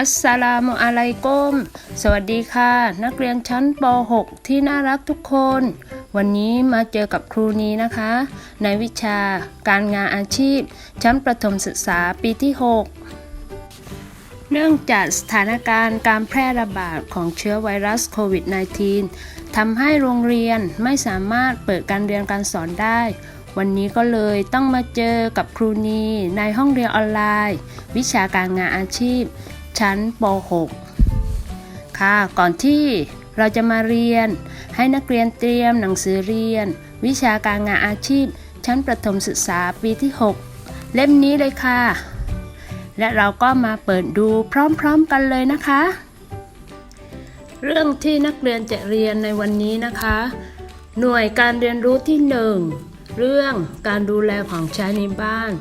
อัสสลามุอะลัยกุม สวัสดีค่ะ นักเรียนชั้นป .6 ที่น่ารักทุกคน วันนี้มาเจอกับครูนี้นะคะ ในวิชาการงานอาชีพ ชั้นประถมศึกษาปีที่ 6 เนื่องจากสถานการณ์การแพร่ระบาดของเชื้อไวรัสโควิด -19 ทำให้โรงเรียนไม่สามารถเปิดการเรียนการสอนได้ วันนี้ก็เลยต้องมาเจอกับครูนีในห้องเรียนออนไลน์ วิชาการงานอาชีพ ชั้นป .6 ค่ะ ก่อนที่เราจะมาเรียน ให้นักเรียนเตรียมหนังสือเรียน วิชาการงานอาชีพ ชั้นประถมศึกษาปีที่ 6 เล่มนี้เลยค่ะ และเราก็มาเปิดดูพร้อมๆกันเลยนะคะ เรื่องที่นักเรียนจะเรียนในวันนี้นะคะ หน่วยการเรียนรู้ที่ 1 เรื่องการดูแลของใช้ในบ้าน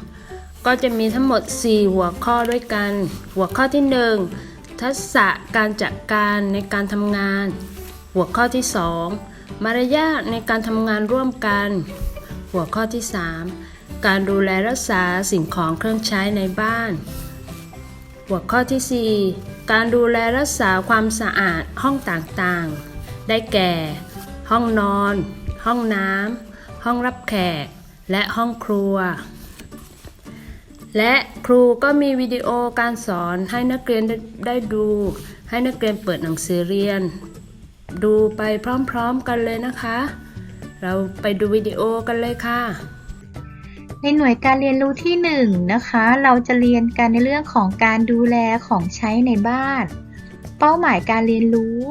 ก็จะมีทั้งหมด 4 หัวข้อด้วยกัน หัวข้อที่ 1 ทักษะการจัดการในการทำงาน หัวข้อที่ 2 มารยาทในการทำงานร่วมกัน หัวข้อที่ 3 การดูแลรักษาสิ่งของเครื่องใช้ในบ้าน หัวข้อที่ 4 การดูแลรักษาความสะอาดห้องต่างๆ ได้แก่ ห้องนอน ห้องน้ำห้องรับแขก และห้องครัว และครูก็มีวิดีโอการสอนให้นักเรียนได้ไดดู ให้นักเรียนเปิดหนังสือเรียน ดูไปพร้อมๆกันเลยนะคะ เราไปดูวิดีโอกันเลยค่ะ ในหน่วยการเรียนรู้ที่1นงนะคะ เราจะเรียนกันในเรื่องของการดูแลของใช้ในบ้าน เป้าหมายการเรียนรู้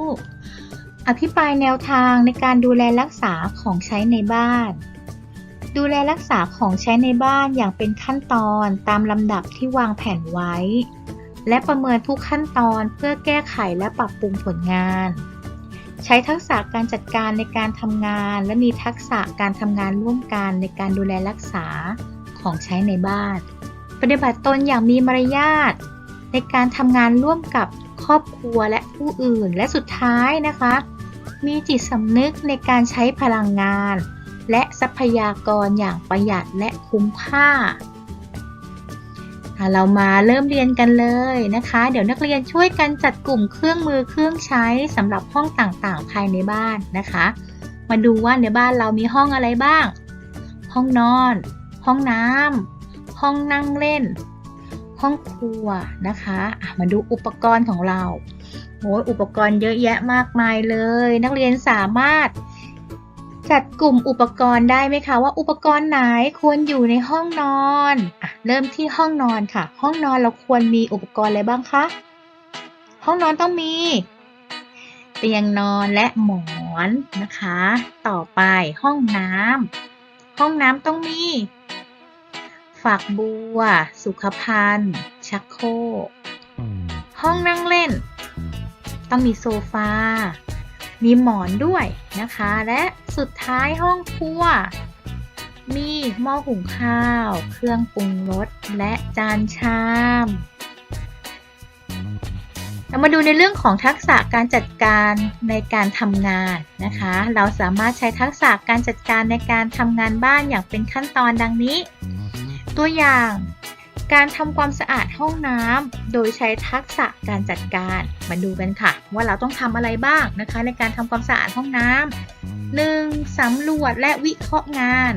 อภิปรายแนวทางในการดูแลรักษาของใช้ในบ้าน ดูแลรักษาของใช้ในบ้านอย่างเป็นขั้นตอนตามลำดับที่วางแผนไว้ และประเมินทุกขั้นตอนเพื่อแก้ไขและปรับปรุงผลงาน ใช้ทักษะการจัดการในการทำงาน และมีทักษะการทำงานร่วมกันในการดูแลรักษาของใช้ในบ้าน ปฏิบัติตนอย่างมีมารยาทในการทำงานร่วมกับครอบครัวและผู้อื่นและสุดท้ายนะคะ มีจิตสำนึกในการใช้พลังงาน และทรัพยากรอย่างประหยัดและคุ้มค่า เรามาเริ่มเรียนกันเลยนะคะ เดี๋ยวนักเรียนช่วยกันจัดกลุ่มเครื่องมือเครื่องใช้สำหรับห้องต่างๆ ภายในบ้านนะคะ มาดูว่าในบ้านเรามีห้องอะไรบ้าง ห้องนอน ห้องน้ำห้องนั่งเล่น ห้องครัวนะคะะมาดูอุปกรณ์ของเราโอ้ยอุปกรณ์เยอะแยะมากมายเลย นักเรียนสามารถ จัดกลุ่มอุปกรณ์ได้ไหมคะ ว่าอุปกรณ์ไหนควรอยู่ในห้องนอนอะเริ่มที่ห้องนอนค่ะ ห้องนอนเราควรมีอุปกรณ์อะไรบ้างคะ ห้องนอนต้องมี เตียงนอนและหมอนนะคะ ต่อไปห้องน้ำห้องน้ำต้องมี ฝักบัว สุขภัณฑ์ ชักโครกห้องนั่งเล่น ต้องมีโซฟา มีหมอนด้วยนะคะ และสุดท้ายห้องครัว มีหม้อหุงข้าว เครื่องปรุงรสและจานชามเรามาดูในเรื่องของทักษะการจัดการในการทำงานนะคะ เราสามารถใช้ทักษะการจัดการในการทำงานบ้านอย่างเป็นขั้นตอนดังนี้ ตัวอย่าง การทำความสะอาดห้องน้ำโดยใช้ทักษะการจัดการ มาดูกันค่ะ ว่าเราต้องทำอะไรบ้างนะคะ ในการทำความสะอาดห้องน้ำหนึ่งสำรวจและวิเคราะห์งาน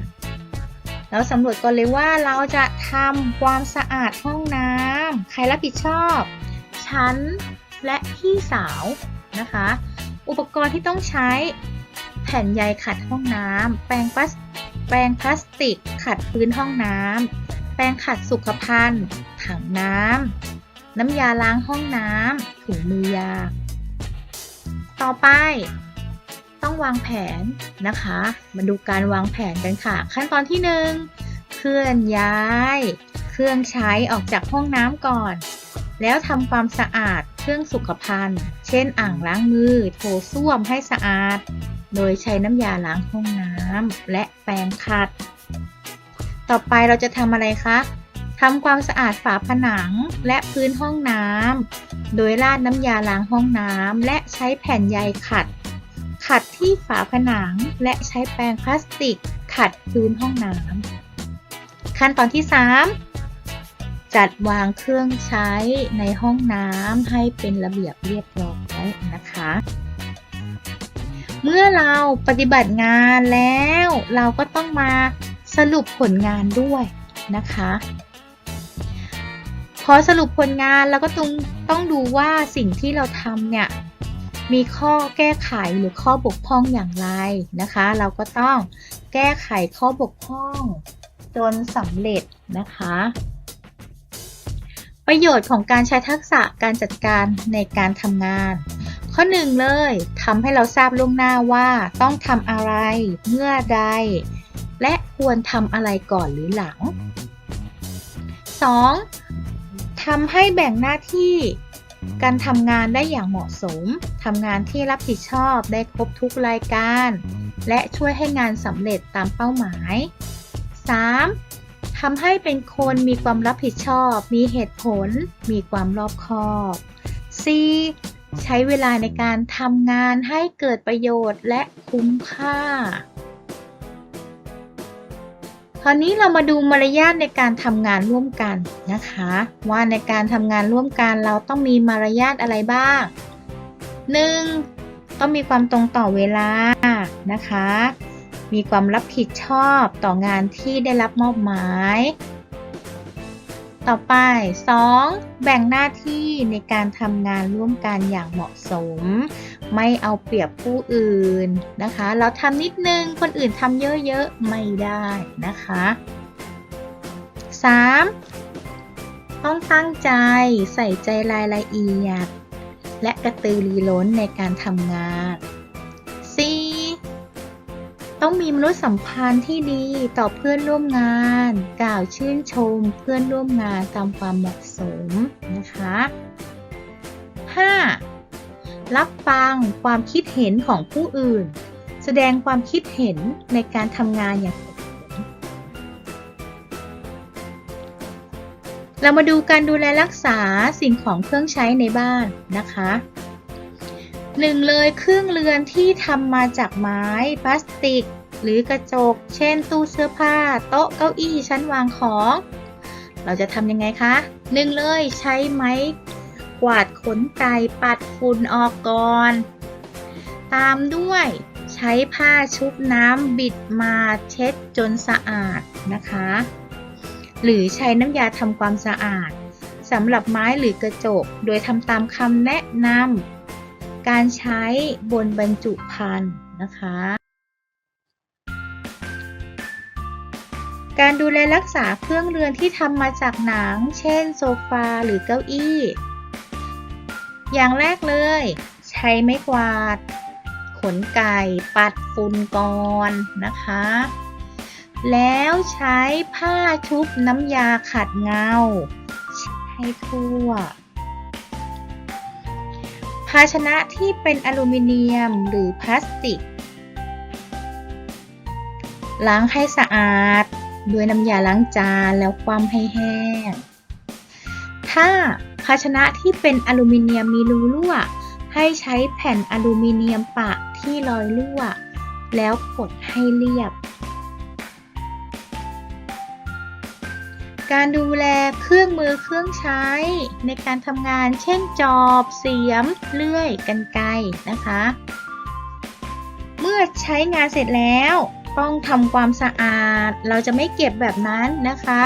เราสำรวจก่อนเลยว่าเราจะทำความสะอาดห้องน้ำใครรับผิดชอบ ฉันและพี่สาวนะคะ อุปกรณ์ที่ต้องใช้แผ่นใยขัดห้องน้ำแปรงพลาสแปรงพลาสติกขัดพื้นห้องน้ำ ปรงขัดสุขภัณฑ์ ถังน้ำ น้ำยาล้างห้องน้ำ ถุงมือยาต่อไป ต้องวางแผนนะคะ มาดูการวางแผนกันค่ะ ขั้นตอนที่1เคลื่อนย้าย เครื่องใช้ออกจากห้องน้ำก่อน แล้วทำความสะอาดเครื่องสุขภัณฑ์ เช่นอ่างล้างมือ โถส้วมให้สะอาด โดยใช้น้ำยาล้างห้องน้ำและแปรงขัด ต่อไปเราจะทำอะไรคะทำความสะอาดฝาผนังและพื้นห้องน้ำโดยราดน้ำยาล้างห้องน้ำและใช้แผ่นใยขัด ขัดที่ฝาผนังและใช้แปรงพลาสติก ขัดพื้นห้องน้ำขั้นตอนที่ 3 จัดวางเครื่องใช้ในห้องน้ำให้เป็นระเบียบเรียบร้อยนะคะ เมื่อเราปฏิบัติงานแล้วเราก็ต้องมา สรุปผลงานด้วยนะคะ พอสรุปผลงานเราก็ต้องต้องดูว่าสิ่งที่เราทำเนี่ยมีข้อแก้ไขหรือข้อบกพร่องอย่างไรนะคะ เราก็ต้องแก้ไขข้อบกพร่องจนสำเร็จนะคะ ประโยชน์ของการใช้ทักษะการจัดการในการทำงาน ข้อหนึ่งเลยทำให้เราทราบล่วงหน้าว่าต้องทำอะไร เมื่อใด และควรทำอะไรก่อนหรือหลัง 2. ทำให้แบ่งหน้าที่การทำงานได้อย่างเหมาะสม ทำงานที่รับผิดชอบได้ครบทุกรายการ และช่วยให้งานสำเร็จตามเป้าหมาย 3. ทำให้เป็นคนมีความรับผิดชอบ มีเหตุผล มีความรอบคอบ 4. ใช้เวลาในการทำงานให้เกิดประโยชน์และคุ้มค่า คราวนี้เรามาดูมารยาทในการทำงานร่วมกันนะคะ ว่าในการทำงานร่วมกันเราต้องมีมารยาทอะไรบ้าง 1. ต้องมีความตรงต่อเวลานะคะ มีความรับผิดชอบต่องานที่ได้รับมอบหมาย ต่อไป 2. แบ่งหน้าที่ในการทำงานร่วมกันอย่างเหมาะสม ไม่เอาเปรียบผู้อื่นนะคะ เราทำนิดนึงคนอื่นทำเยอะๆ ไม่ได้นะคะ 3. ต้องตั้งใจใส่ใจรายละเอียด และกระตือรือร้นในการทำงาน ต้องมีมนุษยสัมพันธ์ที่ดีต่อเพื่อนร่วมงาน กล่าวชื่นชมเพื่อนร่วมงานตามความเหมาะสมนะคะ 5. รับฟังความคิดเห็นของผู้อื่น แสดงความคิดเห็นในการทำงานอย่างเหตุผลเรามาดูการดูแลรักษาสิ่งของเครื่องใช้ในบ้านนะคะ หนึ่งเลยเครื่องเรือนที่ทำมาจากไม้พลาสติก หรือกระจก เช่น ตู้เสื้อผ้า โต๊ะเก้าอี้ชั้นวางของ เราจะทำยังไงคะหนึ่งเลยใช้ไม้กวาดขนไก่ปัดฝุ่นออกก่อน ตามด้วยใช้ผ้าชุบน้ำบิดมาเช็ดจนสะอาดนะคะ หรือใช้น้ำยาทำความสะอาดสำหรับไม้หรือกระจก โดยทำตามคำแนะนำ การใช้บนบรรจุภัณฑ์นะคะ การดูแลรักษาเครื่องเรือนที่ทำมาจากหนัง เช่นโซฟาหรือเก้าอี้ อย่างแรกเลย ใช้ไม้กวาด ขนไก่ปัดฝุ่นก่อนนะคะ แล้วใช้ผ้าชุบน้ำยาขัดเงา ให้ทั่ว ภาชนะที่เป็นอลูมิเนียมหรือพลาสติก ล้างให้สะอาด ด้วยน้ำยาล้างจานแล้วคว่ำให้แห้ง ถ้าภาชนะที่เป็นอลูมิเนียมมีรูรั่ว ให้ใช้แผ่นอลูมิเนียมปะที่รอยรั่ว แล้วกดให้เรียบ การดูแลเครื่องมือเครื่องใช้ ในการทำงาน เช่นจอบ เสียม เลื่อยกันไกนะคะ เมื่อใช้งานเสร็จแล้ว ต้องทำความสะอาด เราจะไม่เก็บแบบนั้นนะคะ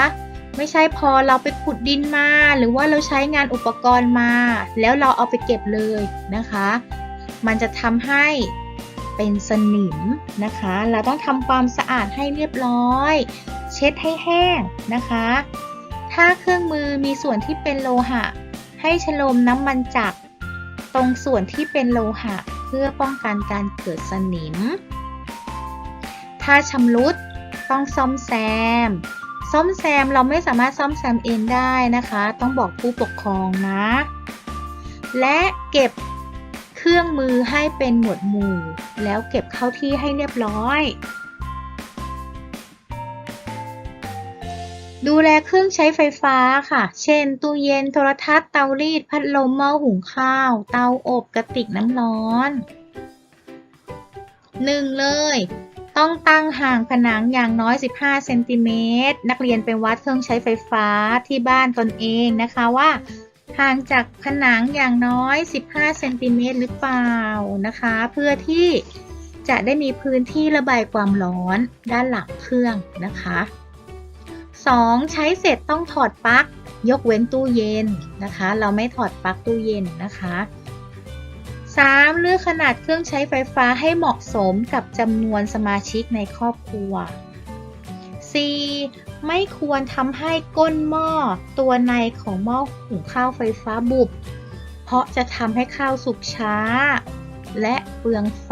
ไม่ใช่พอเราไปขุดดินมา หรือว่าเราใช้งานอุปกรณ์มา แล้วเราเอาไปเก็บเลยนะคะ มันจะทำให้เป็นสนิมนะคะ เราต้องทำความสะอาดให้เรียบร้อย เช็ดให้แห้งนะคะ ถ้าเครื่องมือมีส่วนที่เป็นโลหะ ให้ชโลมน้ำมันจับตรงส่วนที่เป็นโลหะเพื่อป้องกันการเกิดสนิม ถ้าชำรุดต้องซ่อมแซม ซ่อมแซมเราไม่สามารถซ่อมแซมเองได้นะคะ ต้องบอกผู้ปกครองนะ และเก็บเครื่องมือให้เป็นหมวดหมู่ แล้วเก็บเข้าที่ให้เรียบร้อย ดูแลเครื่องใช้ไฟฟ้าค่ะ เช่น ตู้เย็น โทรทัศน์ เตารีด พัดลม หม้อหุงข้าว เตาอบกระติกน้ำร้อนหนึ่งเลย ต้องตั้งห่างผนังอย่างน้อย 15 เซนติเมตร นักเรียนไปวัดเครื่องใช้ไฟฟ้าที่บ้านตนเองนะคะว่า ห่างจากผนังอย่างน้อย 15 เซนติเมตรหรือเปล่านะคะ เพื่อที่จะได้มีพื้นที่ระบายความร้อนด้านหลังเครื่องนะคะ 2. ใช้เสร็จต้องถอดปลั๊กยกเว้นตู้เย็นนะคะ เราไม่ถอดปลั๊กตู้เย็นนะคะ 3. เลือกขนาดเครื่องใช้ไฟฟ้าให้เหมาะสมกับจำนวนสมาชิกในครอบครัว 4. ไม่ควรทำให้ก้นหม้อตัวในของหม้อหุงข้าวไฟฟ้าบุบ เพราะจะทำให้ข้าวสุกช้า และเปลืองไฟ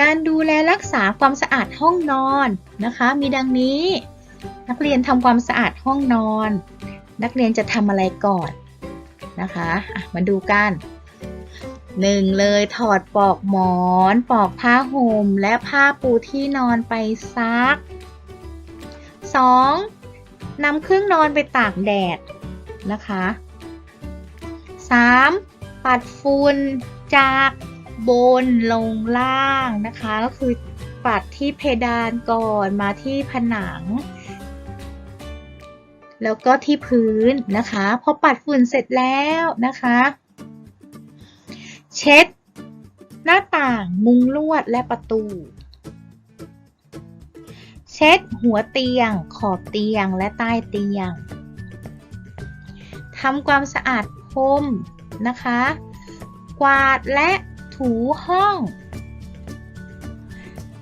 การดูแลรักษาความสะอาดห้องนอนนะคะ มีดังนี้ นักเรียนทำความสะอาดห้องนอน นักเรียนจะทำอะไรก่อนนะคะะมาดูกันหนึ่งเลยถอดปลอกหมอนปลอกผ้าห่มและผ้าปูที่นอนไปซัก 2. นำเครื่องนอนไปตากแดดนะคะ 3. ปัดฝุ่นจาก บนลงล่างนะคะ ก็คือปัดที่เพดานก่อนมาที่ผนัง แล้วก็ที่พื้นนะคะพอปัดฝุ่นเสร็จแล้วนะคะ เช็ด หน้าต่างมุงลวดและประตู เช็ดหัวเตียง ขอบเตียงและใต้เตียงทำความสะอาดพรมนะคะ กวาดและ ถูห้อง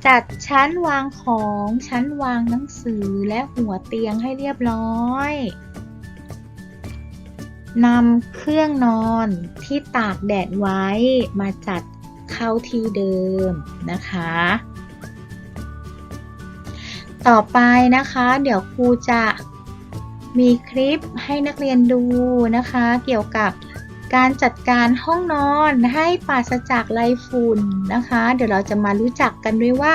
จัดชั้นวางของชั้นวางหนังสือและหัวเตียงให้เรียบร้อยนำเครื่องนอนที่ตากแดดไว้มาจัดเข้าที่เดิมนะคะ ต่อไปนะคะ เดี๋ยวครูจะมีคลิปให้นักเรียนดูนะคะ เกี่ยวกับ การจัดการห้องนอนให้ปราศจากไรฝุ่นนะคะ เดี๋ยวเราจะมารู้จักกันด้วยว่า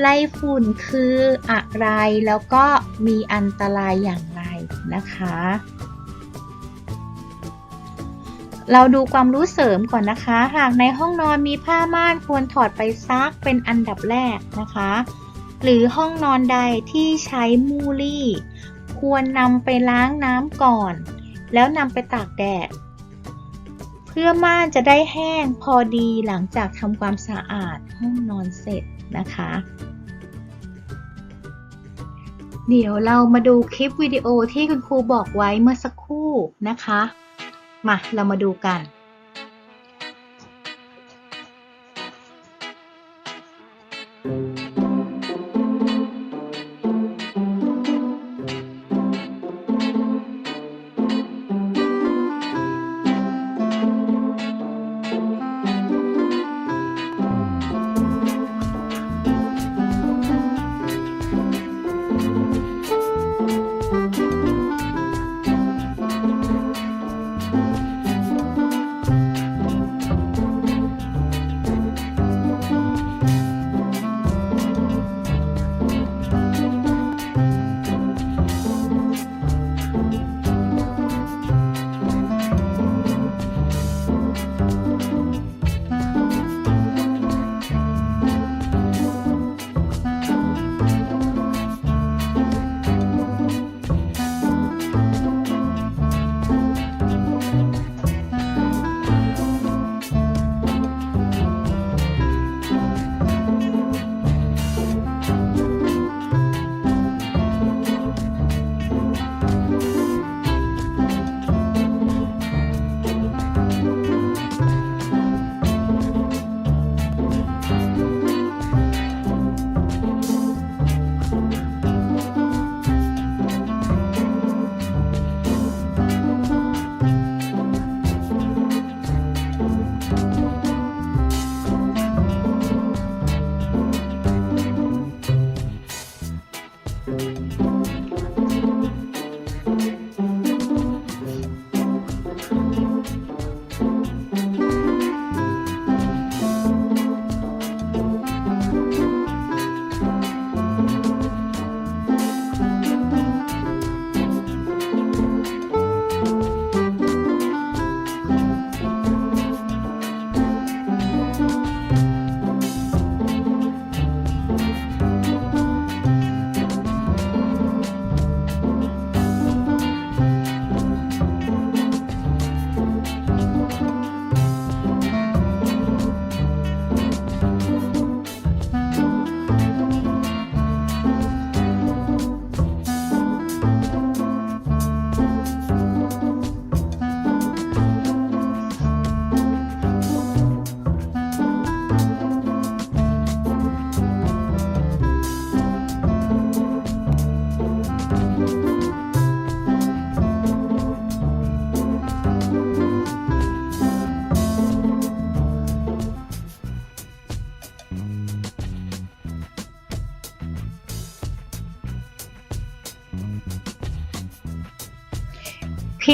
ไรฝุ่นคืออะไรแล้วก็มีอันตรายอย่างไรนะคะ เราดูความรู้เสริมก่อนนะคะ หากในห้องนอนมีผ้าม่านควรถอดไปซักเป็นอันดับแรกนะคะ หรือห้องนอนใดที่ใช้มูลี่ ควรนำไปล้างน้ำก่อน แล้วนำไปตากแดด พื่อม่านจะได้แห้งพอดีหลังจากทำความสะอาดห้องนอนเสร็จนะคะ เดี๋ยวเรามาดูคลิปวิดีโอที่คุณครูบอกไว้เมื่อสักครู่นะคะ มาเรามาดูกันน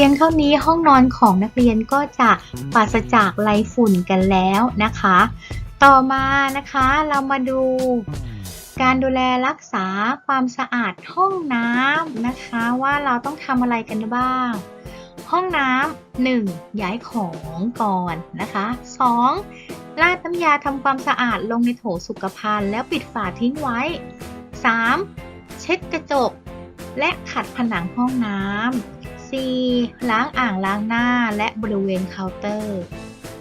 ยงเท่านี้ห้องนอนของนักเรียนก็จะปราศจากไรฝุ่นกันแล้วนะคะ ต่อมานะคะเรามาดู การดูแลรักษาความสะอาดห้องน้ำนะคะว่าเราต้องทำอะไรกันบ้าง ห้องน้ำหนึ่งย้ายของก่อนนะคะสองราดน้ำยาทำความสะอาดลงในโถสุขภัณฑ์แล้วปิดฝาทิ้งไว้ 3. เช็ดกระจก และขัดผนังห้องน้ำ 4. ล้างอ่างล้างหน้าและบริเวณเคาน์เตอร์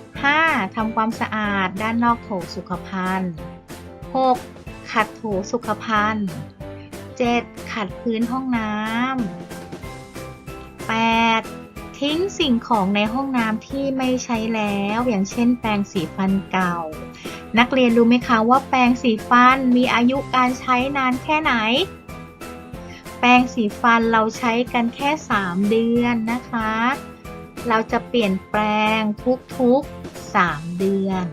5. ทำความสะอาดด้านนอกโถสุขภัณฑ์ 6. ขัดโถสุขภัณฑ์ 7. ขัดพื้นห้องน้ำ 8. ทิ้งสิ่งของในห้องน้ำที่ไม่ใช้แล้ว อย่างเช่นแปรงสีฟันเก่า นักเรียนรู้ไหมคะว่าแปรงสีฟันมีอายุการใช้นานแค่ไหน แปรงสีฟันเราใช้กันแค่ 3 เดือนนะคะ เราจะเปลี่ยนแปลงทุกๆ 3 เดือน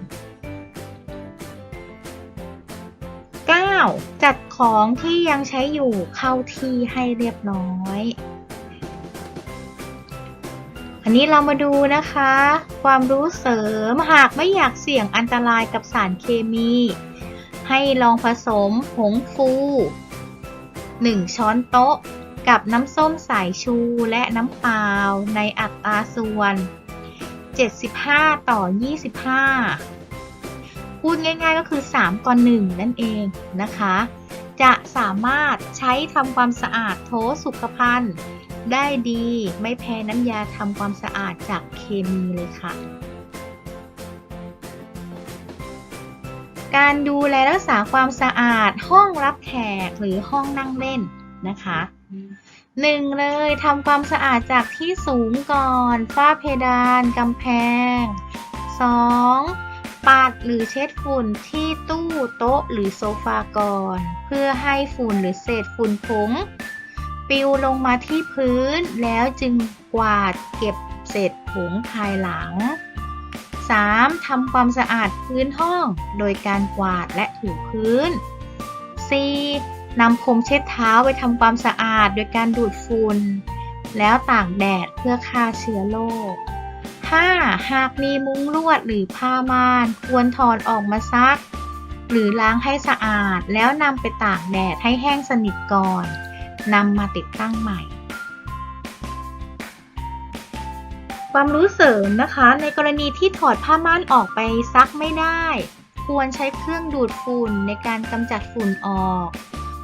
9. จัดของที่ยังใช้อยู่เข้าที่ให้เรียบร้อย อันนี้เรามาดูนะคะ ความรู้เสริมหากไม่อยากเสี่ยงอันตรายกับสารเคมี ให้ลองผสมผงฟู 1 ช้อนโต๊ะ กับน้ำส้มสายชูและน้ำเปล่าในอัตราส่วน 75 ต่อ 25 พูดง่ายๆก็คือ 3 ต่อ 1 นั่นเองนะคะ จะสามารถใช้ทำความสะอาดโถสุขภัณฑ์ได้ดีไม่แพ้น้ำยาทำความสะอาดจากเคมีเลยค่ะ การดูแลรักษาความสะอาด ห้องรับแขกหรือห้องนั่งเล่นนะคะหนึ่งเลยทำความสะอาดจากที่สูงก่อน ฝ้าเพดานกำแพง 2. ปัดหรือเช็ดฝุ่นที่ตู้โต๊ะหรือโซฟาก่อน เพื่อให้ฝุ่นหรือเศษฝุ่นผงปลิวลงมาที่พื้นแล้วจึงกวาดเก็บเศษผงภายหลัง 3. ทำความสะอาดพื้นห้องโดยการกวาดและถูพื้น 4. นำพรมเช็ดเท้าไปทำความสะอาดโดยการดูดฝุ่นแล้วตากแดดเพื่อฆ่าเชื้อโรค 5. หากมีมุ้งลวดหรือผ้าม่าน ควรถอดออกมาซัก หรือล้างให้สะอาดแล้วนำไปตากแดดให้แห้งสนิทก่อนนำมาติดตั้งใหม่ ความรู้เสริมนะคะ ในกรณีที่ถอดผ้าม่านออกไปซักไม่ได้ ควรใช้เครื่องดูดฝุ่นในการกำจัดฝุ่นออก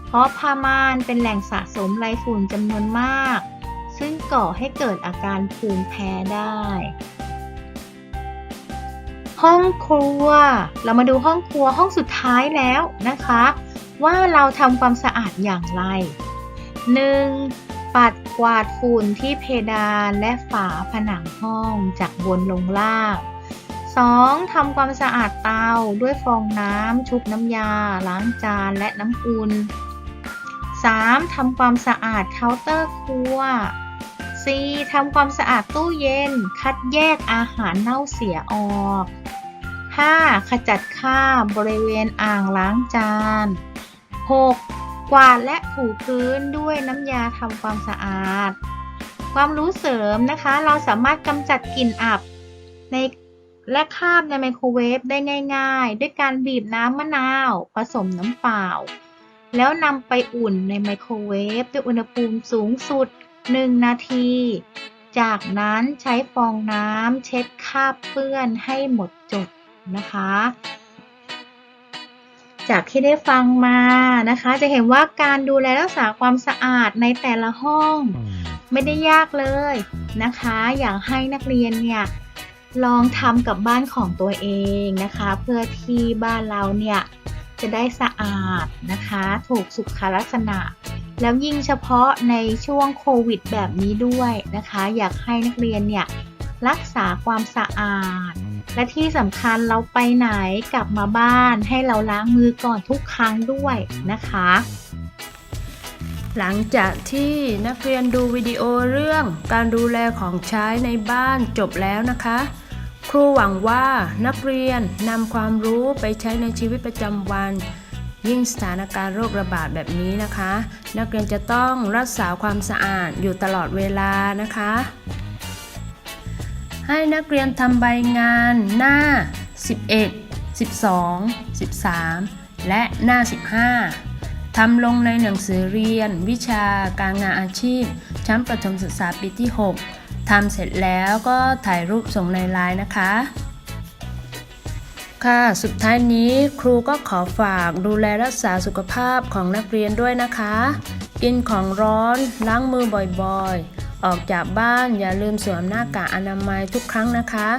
เพราะผ้าม่านเป็นแหล่งสะสมไรฝุ่นจำนวนมาก ซึ่งก่อให้เกิดอาการภูมิแพ้ได้ ห้องครัว เรามาดูห้องครัวห้องสุดท้ายแล้วนะคะ ว่าเราทำความสะอาดอย่างไร 1. ปัด กวาดฝุ่นที่เพดานและฝาผนังห้องจากบนลงล่าง 2. ทำความสะอาดเตาด้วยฟองน้ำ ชุบน้ำยา ล้างจานและน้ำอุ่น 3. ทำความสะอาดเคาน์เตอร์ครัว 4. ทำความสะอาดตู้เย็น คัดแยกอาหารเน่าเสียออก 5. ขจัดคราบบริเวณอ่างล้างจาน 6. กวาดและถูพื้นด้วยน้ำยาทำความสะอาด ความรู้เสริมนะคะ เราสามารถกำจัดกลิ่นอับในและคราบในไมโครเวฟได้ง่าย ๆ ด้วยการบีบน้ำมะนาว ผสมน้ำเปล่า แล้วนำไปอุ่นในไมโครเวฟด้วยอุณหภูมิสูงสุด 1 นาที จากนั้นใช้ฟองน้ำเช็ดคราบเปื้อนให้หมดจดนะคะ จากที่ได้ฟังมานะคะ จะเห็นว่าการดูแลรักษาความสะอาดในแต่ละห้อง ไม่ได้ยากเลยนะคะ อยากให้นักเรียนเนี่ยลองทำกับบ้านของตัวเองนะคะ เพื่อที่บ้านเราเนี่ยจะได้สะอาดนะคะ ถูกสุขลักษณะ แล้วยิ่งเฉพาะในช่วงโควิดแบบนี้ด้วยนะคะ อยากให้นักเรียนเนี่ยรักษาความสะอาด และที่สำคัญเราไปไหนกลับมาบ้านให้เราล้างมือก่อนทุกครั้งด้วยนะคะ หลังจากที่นักเรียนดูวิดีโอเรื่องการดูแลของใช้ในบ้านจบแล้วนะคะ ครูหวังว่านักเรียนนำความรู้ไปใช้ในชีวิตประจำวัน ยิ่งสถานการณ์โรคระบาดแบบนี้นะคะ นักเรียนจะต้องรักษาความสะอาดอยู่ตลอดเวลานะคะ ให้นักเรียนทำใบงานหน้า 11 12 13 และหน้า 15 ทำลงในหนังสือเรียน วิชาการงานอาชีพ ชั้นประถมศึกษาปีที่ 6 ทำเสร็จแล้วก็ถ่ายรูปส่งในไลน์นะคะ ค่ะ สุดท้ายนี้ครูก็ขอฝากดูแลรักษาสุขภาพของนักเรียนด้วยนะคะ กินของร้อน ล้างมือบ่อยๆ ออกจากบ้านอย่าลืมสวมหน้ากากอนามัยทุกครั้งนะคะ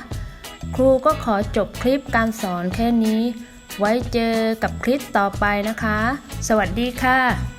ครูก็ขอจบคลิปการสอนแค่นี้ ไว้เจอกับคลิปต่อไปนะคะ สวัสดีค่ะ